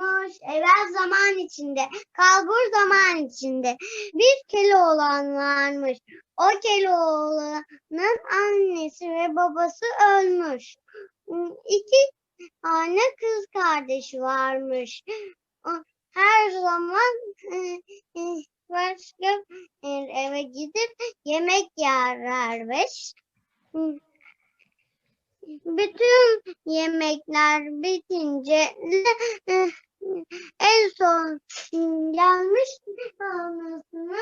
olmuş. Evvel zaman içinde, kalbur zaman içinde bir Keloğlan varmış. O Keloğlan'ın annesi ve babası ölmüş. İki tane kız kardeşi varmış. Her zaman e, e, başka eve gidip yemek yerlermiş. Bütün yemekler bitince en son gelmiş anasının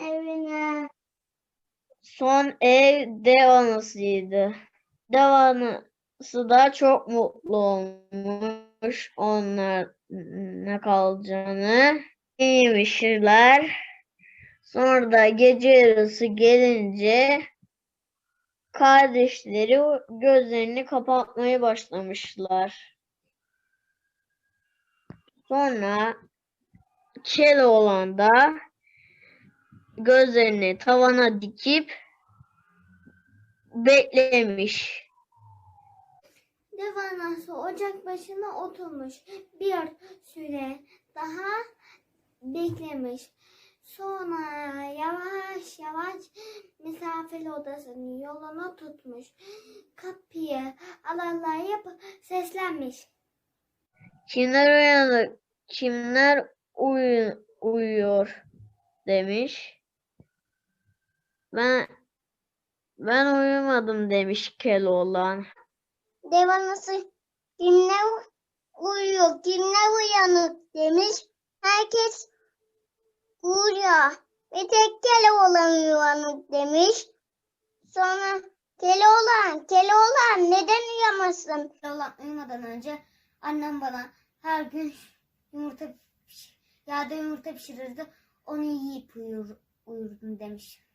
evine. Son ev dev anasıydı. Dev anası da çok mutlu olmuş. Onlar ne kalacağını yemişler. Sonra da gece yarısı gelince kardeşleri gözlerini kapatmaya başlamışlar. Sonra Keloğlan da gözlerini tavana dikip beklemiş. Dev anası ocak başına oturmuş. Bir süre daha beklemiş. Sonra yavaş yavaş misafir odasının yolunu tutmuş. Kapıyı aralayıp seslenmiş. Kimler uyanık, kimler uyu- uyuyor demiş. Ben ben uyumadım demiş Keloğlan. Dev anası kimler uyuyor, kimler uyanık demiş. Herkes uyuyor. Bir tek Keloğlan uyanık demiş. Sonra Keloğlan, Keloğlan neden uyuyamasın? Yola uyumadan önce annem bana her gün yumurta yağda yumurta pişirirdi. Onu yiyip uyur, uyurdum demiş.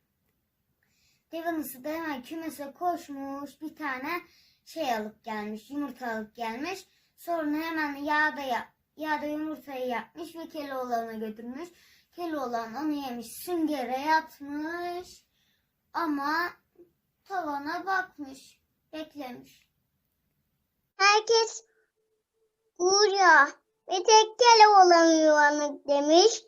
Dev anası da hemen kümese koşmuş bir tane şey alıp gelmiş. Yumurta alıp gelmiş. Sonra hemen yağda ya, yağda yumurtayı yapmış ve Keloğlan'a götürmüş. Keloğlan onu yemiş. Süngere yatmış. Ama tavana bakmış. Beklemiş. Herkes uyuyor. Bir tek Keloğlan uyanık demiş.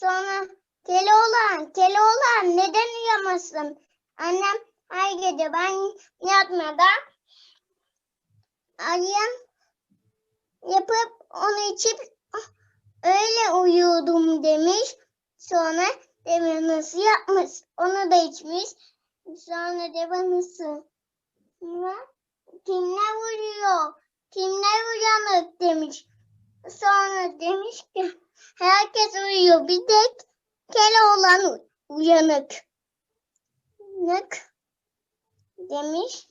Sonra Keloğlan, Keloğlan neden uyuyamasın? Annem her gece ben yatmadan ayım yapıp onu içip öyle uyuyordum demiş. Sonra demir nasıl yapmış? Onu da içmiş. Sonra demir nasıl? Uyuyor? Kimler uyanık demiş. Sonra demiş ki herkes uyuyor. Bir tek Keloğlan uyanık. Nık demiş.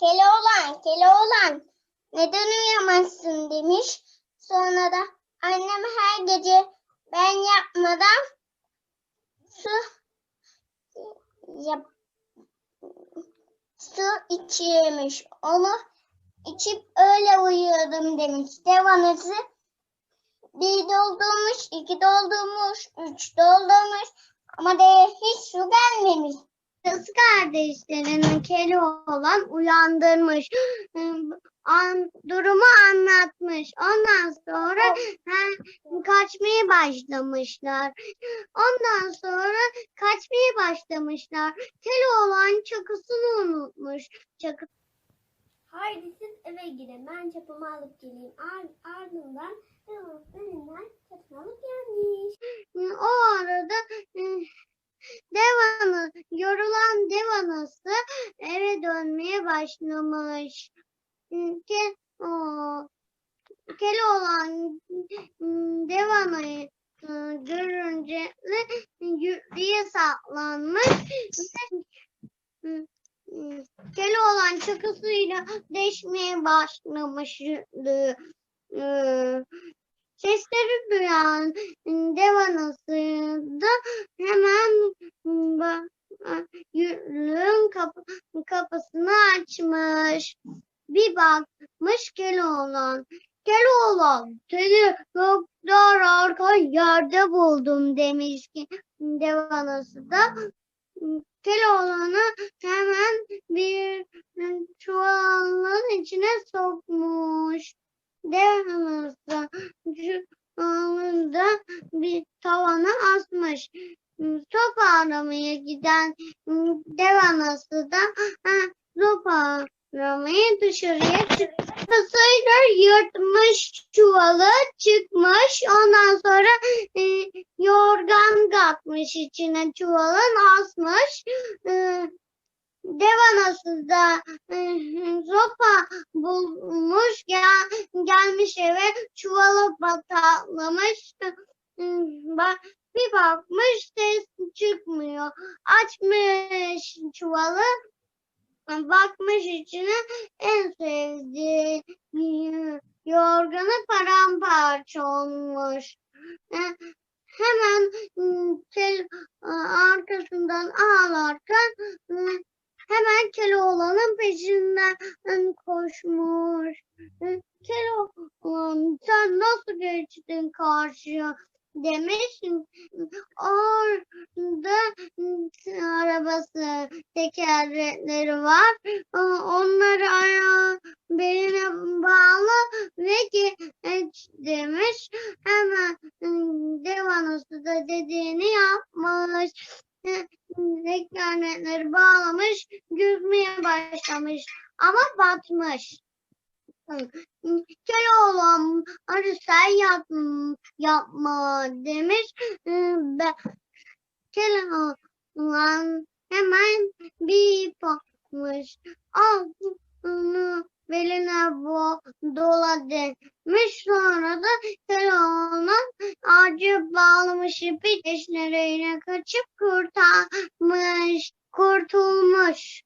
Keloğlan, Keloğlan neden uyuyamazsın demiş. Sonra da annem her gece ben yapmadan su yap su içiyormuş. Onu içip öyle uyuyordum demiş. Dev anası bir doldurmuş, iki doldurmuş, üç doldurmuş ama de hiç su gelmemiş. Kız kardeşlerinin Keloğlan uyandırmış. An, durumu anlatmış. Ondan sonra ha, kaçmaya başlamışlar. Ondan sonra kaçmaya başlamışlar. Keloğlan çakısını unutmuş. Çakı Haydi siz eve gidin. Ben çapımı alıp geleyim. Ar- ardından Devam önünden çapını alıp gelmiş. O arada e, dev ana, yorulan dev anası eve dönmeye başlamış. E, Ke, o, Keloğlan m, dev anayı e, görünce yüzüğe saklanmış. Ve, e, e, Keloğlan çakısıyla deşmeye başlamıştı. E, Sesleri duyan dev anası da hemen yüzüğün kapı, kapısını açmış. Bir bakmış Keloğlan. Keloğlan seni gökler arka yerde buldum demiş ki dev anası da. Keloğlan'ı hemen bir çuvalın içine sokmuş. Devanası çuvalında bir tavana asmış. Sopa aramaya giden devanası da ha, sopa aramaya dışarıya çıktı. Sayılar yırtmış çuvalı çıkmış. Ondan sonra e, yorgan katmış içine çuvalın asmış. Devanası da e, sopa bulmuş gel, gelmiş eve çuvalı patlamış. Bir bakmış ses çıkmıyor. Açmış çuvalı bakmış içine en sevdiği yorganı paramparça olmuş. Hemen arkasından ağlarken hemen Keloğlan'ın peşinden koşmuş. Keloğlan sen nasıl geçtin karşıya demiş. Orada arabası tekerlekleri var. Onları ayağı beline bağlı ve geç demiş. Hemen devanası da dediğini yapmış. Tekerlekleri bağlamış, yüzmeye başlamış ama batmış. Keloğlan arı sen yap, yapma demiş. Ben, Keloğlan hemen bir bakmış. Al bunu beline bo dola demiş. Sonra da Keloğlan ağacı bağlamış ipi nereye kaçıp kurtarmış. Kurtulmuş.